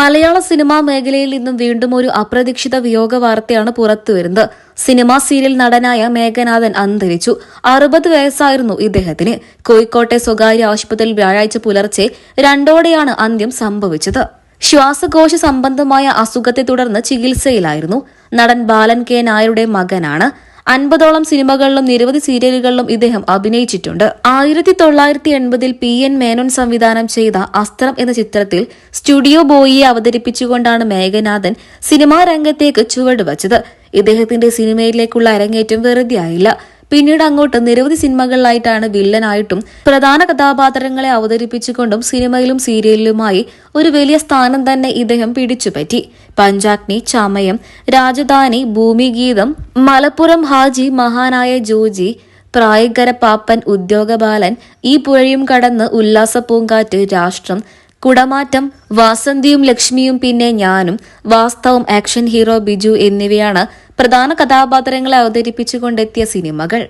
മലയാള cinema മേഖലയിൽ നിന്നും വീണ്ടും ഒരു അപ്രതീക്ഷിത വിയോഗ വാർത്തയാണ് പുറത്തുവരുന്നത് സിനിമാ സീരിയൽ നടനായ മേഘനാഥൻ അന്തരിച്ചു. അറുപത് വയസ്സായിരുന്നു ഇദ്ദേഹത്തിന്. കോഴിക്കോട്ടെ സ്വകാര്യ ആശുപത്രിയിൽ വ്യാഴാഴ്ച പുലർച്ചെ രണ്ടോടെയാണ് അന്ത്യം സംഭവിച്ചത്. ശ്വാസകോശ സംബന്ധമായ അസുഖത്തെ തുടർന്ന് ചികിത്സയിലായിരുന്നു. നടൻ ബാലൻ കെ നായരുടെ മകനാണ്. അൻപതോളം സിനിമകളിലും നിരവധി സീരിയലുകളിലും ഇദ്ദേഹം അഭിനയിച്ചിട്ടുണ്ട്. ആയിരത്തി തൊള്ളായിരത്തി എൺപതിൽ പി എൻ മേനോൻ സംവിധാനം ചെയ്ത അസ്ത്രം എന്ന ചിത്രത്തിൽ സ്റ്റുഡിയോ ബോയിയെ അവതരിപ്പിച്ചുകൊണ്ടാണ് മേഘനാഥൻ സിനിമാ രംഗത്തേക്ക് ചുവടുവച്ചത്. ഇദ്ദേഹത്തിന്റെ സിനിമയിലേക്കുള്ള അരങ്ങേറ്റം വെറുതെ ആയില്ല പിന്നീട് അങ്ങോട്ട് നിരവധി സിനിമകളിലായിട്ടാണ് വില്ലനായിട്ടും പ്രധാന കഥാപാത്രങ്ങളെ അവതരിപ്പിച്ചുകൊണ്ടും സിനിമയിലും സീരിയലിലുമായി ഒരു വലിയ സ്ഥാനം തന്നെ ഇദ്ദേഹം പിടിച്ചുപറ്റി. പഞ്ചാഗ്നി ചമയം രാജധാനി ഭൂമിഗീതം മലപ്പുറം ഹാജി മഹാനായ ജോജി പ്രായകര പാപ്പൻ ഉദ്യോഗബാലൻ ഈ പുഴയും കടന്ന് ഉല്ലാസ പൂങ്കാറ്റ് രാഷ്ട്രം കുടമാറ്റം വാസന്തിയും ലക്ഷ്മിയും പിന്നെ ഞാനും വാസ്തവം ആക്ഷൻ ഹീറോ ബിജു എന്നിവയാണ് പ്രധാന കഥാപാത്രങ്ങളെ അവതരിപ്പിച്ചുകൊണ്ടെത്തിയ സിനിമകൾ.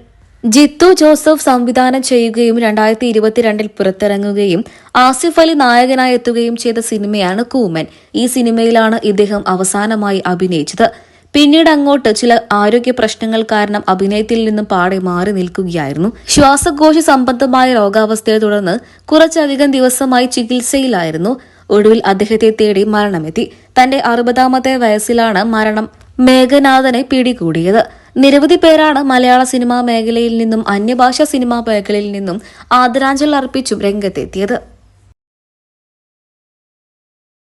ജിത്തു ജോസഫ് സംവിധാനം ചെയ്യുകയും രണ്ടായിരത്തി ഇരുപത്തിരണ്ടിൽ പുറത്തിറങ്ങുകയും ആസിഫ് അലി നായകനായി എത്തുകയും ചെയ്ത സിനിമയാണ് കൂമൻ. ഈ സിനിമയിലാണ് ഇദ്ദേഹം അവസാനമായി അഭിനയിച്ചത്. പിന്നീട് അങ്ങോട്ട് ചില ആരോഗ്യ പ്രശ്നങ്ങൾ കാരണം അഭിനയത്തിൽ നിന്നും പാടെ മാറി നിൽക്കുകയായിരുന്നു. ശ്വാസകോശ സംബന്ധമായ രോഗാവസ്ഥയെ തുടർന്ന് കുറച്ചധികം ദിവസമായി ചികിത്സയിലായിരുന്നു. ഒടുവിൽ അദ്ദേഹത്തെ തേടി മരണമെത്തി. തന്റെ അറുപതാമത്തെ വയസ്സിലാണ് മരണം. മേഘനാഥനെ പിടികൂടിയത്. നിരവധി പേരാണ് മലയാള സിനിമാ മേഖലയിൽ നിന്നും അന്യഭാഷാ സിനിമാ മേഖലയിൽ നിന്നും ആദരാഞ്ജലി അർപ്പിച്ചും രംഗത്തെത്തിയത്.